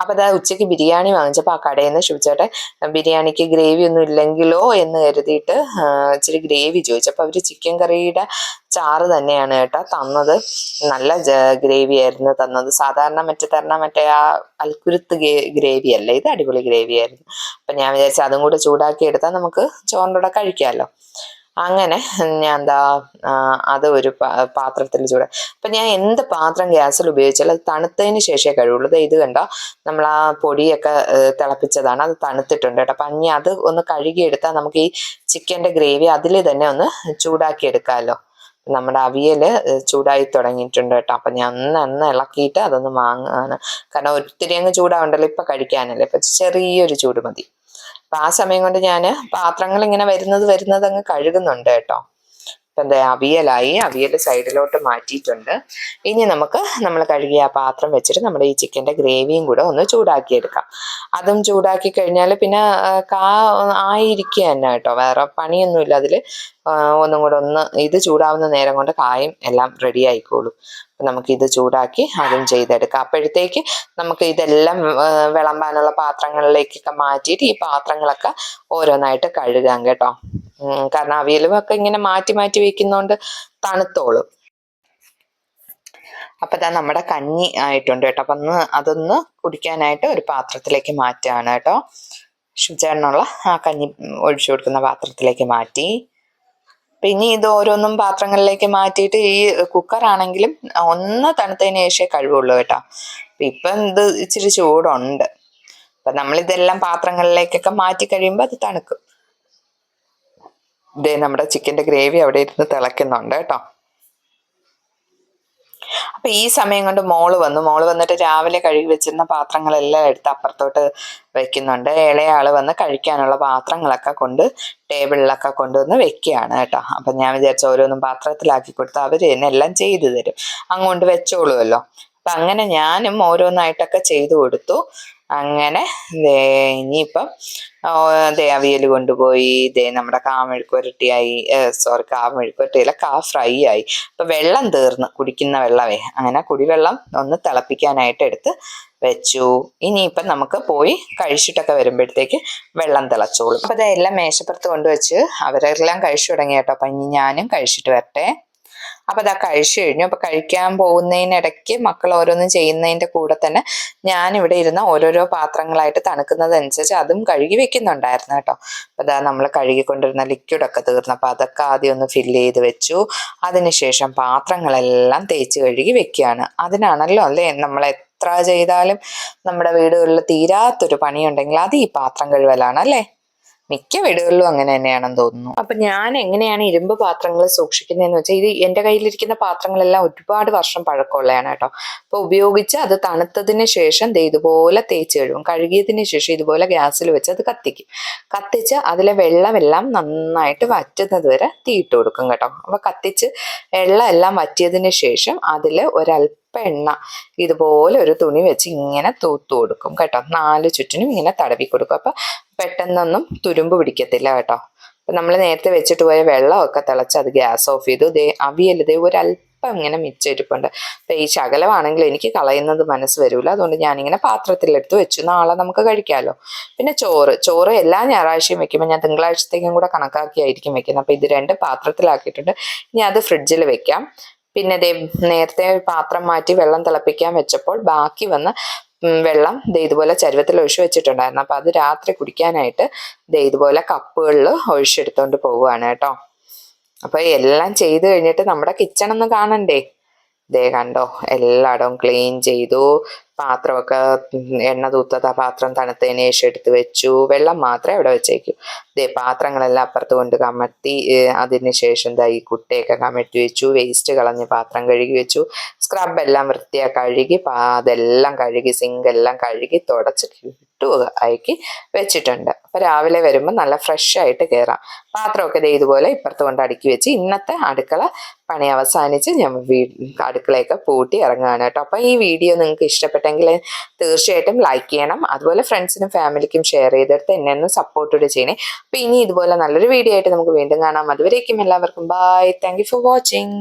അപ്പൊ അതാ ഉച്ചയ്ക്ക് ബിരിയാണി വാങ്ങിച്ചപ്പോൾ ആ കടയിൽ നിന്ന് ശുചിച്ചേട്ടൻ ബിരിയാണിക്ക് ഗ്രേവി ഒന്നും ഇല്ലെങ്കിലോ എന്ന് കരുതിയിട്ട് ഇച്ചിരി ഗ്രേവി ചോദിച്ചു. അപ്പൊ അവർ ചിക്കൻ കറിയുടെ ചാറ് തന്നെയാണ് കേട്ടോ തന്നത്. നല്ല ഗ്രേവി ആയിരുന്നു തന്നത്. സാധാരണ മറ്റേ തരണ മറ്റേ ആ അൽക്കുരുത്ത് ഗ്രേവി അല്ല? ഇത് അടിപൊളി ഗ്രേവി ആയിരുന്നു. അപ്പൊ ഞാൻ വിചാരിച്ചു അതും കൂടെ ചൂടാക്കി എടുത്താൽ നമുക്ക് ചോറിന്റെ കൂടെ കഴിക്കാമല്ലോ അങ്ങനെ ഞാൻ എന്താ അത് ഒരു പാത്രത്തിൽ ചൂട്. അപ്പൊ ഞാൻ എന്ത് പാത്രം ഗ്യാസിൽ ഉപയോഗിച്ചാൽ അത് തണുത്തതിന് ശേഷമേ കഴിവുള്ളൂ. ഇത് കണ്ടോ? നമ്മൾ ആ പൊടിയൊക്കെ തിളപ്പിച്ചതാണ്. അത് തണുത്തിട്ടുണ്ട് കേട്ടോ. അപ്പൊ ഇനി അത് ഒന്ന് കഴുകിയെടുത്താൽ നമുക്ക് ഈ ചിക്കന്റെ ഗ്രേവി അതിൽ തന്നെ ഒന്ന് ചൂടാക്കി എടുക്കാമല്ലോ നമ്മുടെ അവിയൽ ഏഹ്, ചൂടായി തുടങ്ങിയിട്ടുണ്ട് കേട്ടോ. അപ്പം ഞാൻ ഒന്ന് ഒന്ന് ഇളക്കിയിട്ട് അതൊന്ന് വാങ്ങാണ് കാരണം ഒത്തിരി അങ്ങ് ചൂടാവണ്ടല്ലോ ഇപ്പം കഴിക്കാനല്ലേ. ഇപ്പം ചെറിയൊരു ചൂട് മതി. അപ്പൊ ആ സമയം കൊണ്ട് ഞാൻ പാത്രങ്ങൾ ഇങ്ങനെ വരുന്നത് വരുന്നത് അങ്ങ് കഴുകുന്നുണ്ട് കേട്ടോ. ഇപ്പം എന്താ അവിയലായി. അവിയൽ സൈഡിലോട്ട് മാറ്റിയിട്ടുണ്ട്. ഇനി നമുക്ക് നമ്മൾ കഴുകിയ ആ പാത്രം വെച്ചിട്ട് നമ്മുടെ ഈ ചിക്കന്റെ ഗ്രേവിയും കൂടെ ഒന്ന് ചൂടാക്കിയെടുക്കാം. അതും ചൂടാക്കി കഴിഞ്ഞാൽ പിന്നെ കാ ആയിരിക്കുക തന്നെ കേട്ടോ. വേറെ പണിയൊന്നുമില്ല. അതിൽ ഒന്നും കൂടെ ഒന്ന് ഇത് ചൂടാവുന്ന നേരം കൊണ്ട് കായും എല്ലാം റെഡി ആയിക്കോളും. അപ്പം നമുക്ക് ഇത് ചൂടാക്കി അതും ചെയ്തെടുക്കാം. അപ്പോഴത്തേക്ക് നമുക്ക് ഇതെല്ലാം വിളമ്പാനുള്ള പാത്രങ്ങളിലേക്കൊക്കെ മാറ്റിയിട്ട് ഈ പാത്രങ്ങളൊക്കെ ഓരോന്നായിട്ട് കഴുകാം കേട്ടോ. കാരണം അവിയലുമൊക്കെ ഇങ്ങനെ മാറ്റി മാറ്റി വെക്കുന്നതുകൊണ്ട് തണുത്തോളും. അപ്പൊ ഇതാ നമ്മുടെ കഞ്ഞി ആയിട്ടുണ്ട് കേട്ടോ. അപ്പൊ ഒന്ന് അതൊന്ന് കുടിക്കാനായിട്ട് ഒരു പാത്രത്തിലേക്ക് മാറ്റാണ് കേട്ടോ. ശുചേണ്ണുള്ള ആ കഞ്ഞി ഒഴിച്ചു കൊടുക്കുന്ന പാത്രത്തിലേക്ക് മാറ്റി. പിന്നെ ഇത് ഓരോന്നും പാത്രങ്ങളിലേക്ക് മാറ്റിയിട്ട് ഈ കുക്കർ ആണെങ്കിലും ഒന്ന് തണുത്തതിന് ശേഷമേ കഴിവുള്ളൂ കേട്ടോ. അപ്പൊ ഇപ്പം ഇത് ഇച്ചിരി ചൂടുണ്ട്. അപ്പൊ നമ്മളിതെല്ലാം പാത്രങ്ങളിലേക്കൊക്കെ മാറ്റി കഴിയുമ്പോൾ അത് തണുക്കും. ഇതേ നമ്മുടെ ചിക്കന്റെ ഗ്രേവി അവിടെ ഇരുന്ന് തിളയ്ക്കുന്നുണ്ട് കേട്ടോ. അപ്പൊ ഈ സമയം കൊണ്ട് മോൾ വന്നു. മോൾ വന്നിട്ട് രാവിലെ കഴുകി വെച്ചിരുന്ന പാത്രങ്ങളെല്ലാം എടുത്ത് അപ്പുറത്തോട്ട് വെക്കുന്നുണ്ട്. ഇളയ ആൾ വന്ന് കഴിക്കാനുള്ള പാത്രങ്ങളൊക്കെ കൊണ്ട് ടേബിളിലൊക്കെ കൊണ്ടുവന്ന് വെക്കുകയാണ് കേട്ടോ. അപ്പൊ ഞാൻ വിചാരിച്ച ഓരോന്നും പാത്രത്തിലാക്കി കൊടുത്ത് അവർ തന്നെ എല്ലാം ചെയ്തു തരും. അങ്ങോട്ട് വെച്ചോളുമല്ലോ അപ്പൊ അങ്ങനെ ഞാനും ഓരോന്നായിട്ടൊക്കെ ചെയ്തു കൊടുത്തു. അങ്ങനെ ഇനിയിപ്പം ദേ അവിയൽ കൊണ്ടുപോയി ദേ നമ്മുടെ കാമെഴുക്കുരട്ടിയായി സോറി കാമെഴുക്കുരട്ടിയല്ല കാ ഫ്രൈ ആയി. അപ്പം വെള്ളം തീർന്ന് കുടിക്കുന്ന വെള്ളമേ. അങ്ങനെ കുടിവെള്ളം ഒന്ന് തിളപ്പിക്കാനായിട്ട് എടുത്ത് വെച്ചു. ഇനിയിപ്പം നമുക്ക് പോയി കഴിച്ചിട്ടൊക്കെ വരുമ്പോഴത്തേക്ക് വെള്ളം തിളച്ചോളും. അപ്പൊ അതെല്ലാം മേശപ്പുറത്ത് കൊണ്ടുവച്ച് അവരെല്ലാം കഴിച്ചു തുടങ്ങി കേട്ടോ. അപ്പം ഇനി ഞാനും കഴിച്ചിട്ട് വരട്ടെ. അപ്പൊ അതാ കഴിച്ചു കഴിഞ്ഞു. അപ്പൊ കഴിക്കാൻ പോകുന്നതിനിടയ്ക്ക് മക്കൾ ഓരോന്നും ചെയ്യുന്നതിന്റെ കൂടെ തന്നെ ഞാൻ ഇവിടെ ഇരുന്ന ഓരോരോ പാത്രങ്ങളായിട്ട് തണുക്കുന്നതനുസരിച്ച് അതും കഴുകി വെക്കുന്നുണ്ടായിരുന്നു കേട്ടോ. അപ്പൊ അതാ നമ്മൾ കഴുകിക്കൊണ്ടിരുന്ന ലിക്വിഡൊക്കെ തീർന്നപ്പോൾ അതൊക്കെ ആദ്യം ഒന്ന് ഫില്ല് ചെയ്ത് വെച്ചു. അതിനുശേഷം പാത്രങ്ങളെല്ലാം തേച്ച് കഴുകി വെക്കുകയാണ്. അതിനാണല്ലോ അല്ലേ? നമ്മൾ എത്ര ചെയ്താലും നമ്മുടെ വീടുകളിൽ തീരാത്തൊരു പണിയുണ്ടെങ്കിൽ അത് ഈ പാത്രം കഴുകലാണ് അല്ലേ? മിക്ക വീടുകളിലും അങ്ങനെ തന്നെയാണെന്ന് തോന്നുന്നു. അപ്പൊ ഞാൻ എങ്ങനെയാണ് ഇരുമ്പ് പാത്രങ്ങൾ സൂക്ഷിക്കുന്നതെന്ന് വെച്ചാൽ ഇത് എന്റെ കയ്യിലിരിക്കുന്ന പാത്രങ്ങളെല്ലാം ഒരുപാട് വർഷം പഴക്കമുള്ളതാണ് കേട്ടോ. അപ്പൊ ഉപയോഗിച്ച് അത് തണുത്തതിന് ശേഷം ഇതുപോലെ തേച്ച് കഴുകും. കഴുകിയതിന് ശേഷം ഇതുപോലെ ഗ്യാസിൽ വെച്ച് അത് കത്തിക്കും. കത്തിച്ച് അതിലെ വെള്ളമെല്ലാം നന്നായിട്ട് വറ്റുന്നത് വരെ തീയിട്ട് കൊടുക്കും കേട്ടോ. അപ്പൊ കത്തിച്ച് വെള്ളം എല്ലാം വറ്റിയതിന് ശേഷം അതിൽ ഒരല്പം എണ്ണ ഇതുപോലെ ഒരു തുണി വെച്ച് ഇങ്ങനെ തൂത്തു കൊടുക്കും കേട്ടോ. നാല് ചുറ്റിനും ഇങ്ങനെ തടവി കൊടുക്കും. അപ്പൊ പെട്ടെന്നൊന്നും തുരുമ്പ് പിടിക്കത്തില്ല കേട്ടോ. അപ്പൊ നമ്മൾ നേരത്തെ വെച്ചിട്ട് പോയ വെള്ളമൊക്കെ തിളച്ച് അത് ഗ്യാസ് ഓഫ് ചെയ്തു. ദേ അവിയൽ ദേ ഒരല്പം ഇങ്ങനെ മിച്ചിരിപ്പുണ്ട്. അപ്പൊ ഈ ശകലമാണെങ്കിൽ എനിക്ക് കളയുന്നത് മനസ്സ് വരൂല. അതുകൊണ്ട് ഞാനിങ്ങനെ പാത്രത്തിലെടുത്ത് വെച്ചു. നാളെ നമുക്ക് കഴിക്കാമല്ലോ പിന്നെ ചോറ്. ചോറ് എല്ലാ ഞായറാഴ്ചയും വെക്കുമ്പോൾ ഞാൻ തിങ്കളാഴ്ചത്തേക്കും കൂടെ കണക്കാക്കിയായിരിക്കും വെക്കുന്നത്. അപ്പൊ ഇത് രണ്ട് പാത്രത്തിലാക്കിയിട്ടുണ്ട്. ഇനി അത് ഫ്രിഡ്ജിൽ വെക്കാം. പിന്നെ ദേ നേരത്തെ പാത്രം മാറ്റി വെള്ളം തിളപ്പിക്കാൻ വെച്ചപ്പോൾ ബാക്കി വന്ന വെള്ളം ദേ ഇതുപോലെ ചരുവത്തിൽ ഒഴിച്ചു വെച്ചിട്ടുണ്ടായിരുന്നു. അപ്പൊ അത് രാത്രി കുടിക്കാനായിട്ട് ദേ ഇതുപോലെ കപ്പുകളിൽ ഒഴിച്ചെടുത്തോണ്ട് പോവുകയാണ് കേട്ടോ. അപ്പോൾ എല്ലാം ചെയ്ത് കഴിഞ്ഞിട്ട് നമ്മുടെ കിച്ചൺ ഒന്ന് കാണണ്ടേ? ദേ കണ്ടോ എല്ലായിടവും ക്ലീൻ ചെയ്തു. പാത്രമൊക്കെ എണ്ണ തൂത്തത് ആ പാത്രം തണുത്തതിന് ശേഷം എടുത്ത് വെച്ചു. വെള്ളം മാത്രമേ അവിടെ വെച്ചേക്കൂ. ദേ പാത്രങ്ങളെല്ലാം അപ്പുറത്ത് കൊണ്ട് കമഴ്ത്തി അതിന് ശേഷം ദാ ഈ കുട്ടയൊക്കെ കമഴ്ത്തി വെച്ചു. വേസ്റ്റ് കളഞ്ഞ് പാത്രം കഴുകി വെച്ചു. സ്ക്രബ് എല്ലാം വൃത്തിയായി കഴുകി അതെല്ലാം കഴുകി സിങ്ക് എല്ലാം കഴുകി തുടച്ച് ഇട്ടു അയക്കി വെച്ചിട്ടുണ്ട്. അപ്പോൾ രാവിലെ വരുമ്പോൾ നല്ല ഫ്രഷ് ആയിട്ട് കയറാം പാത്രമൊക്കെ ദേ ഇതുപോലെ ഇപ്പുറത്ത് കൊണ്ട് അടുക്കി വെച്ച് ഇന്നത്തെ അടുക്കള പണി അവസാനിച്ച് ഞാൻ വീ അടുക്കളയൊക്കെ പൂട്ടി ഇറങ്ങുകയാണ് കേട്ടോ. അപ്പോൾ ഈ വീഡിയോ നിങ്ങൾക്ക് ഇഷ്ടപ്പെട്ടെങ്കിൽ തീർച്ചയായിട്ടും ലൈക്ക് ചെയ്യണം. അതുപോലെ ഫ്രണ്ട്സിനും ഫാമിലിക്കും ഷെയർ ചെയ്തെടുത്ത് എന്നെ ഒന്ന് സപ്പോർട്ട് കൂടെ ചെയ്യണേ. അപ്പോൾ ഇനി ഇതുപോലെ നല്ലൊരു വീഡിയോ ആയിട്ട് നമുക്ക് വീണ്ടും കാണാം. അതുവരേക്കും എല്ലാവർക്കും ബൈ താങ്ക് ഫോർ വാച്ചിങ്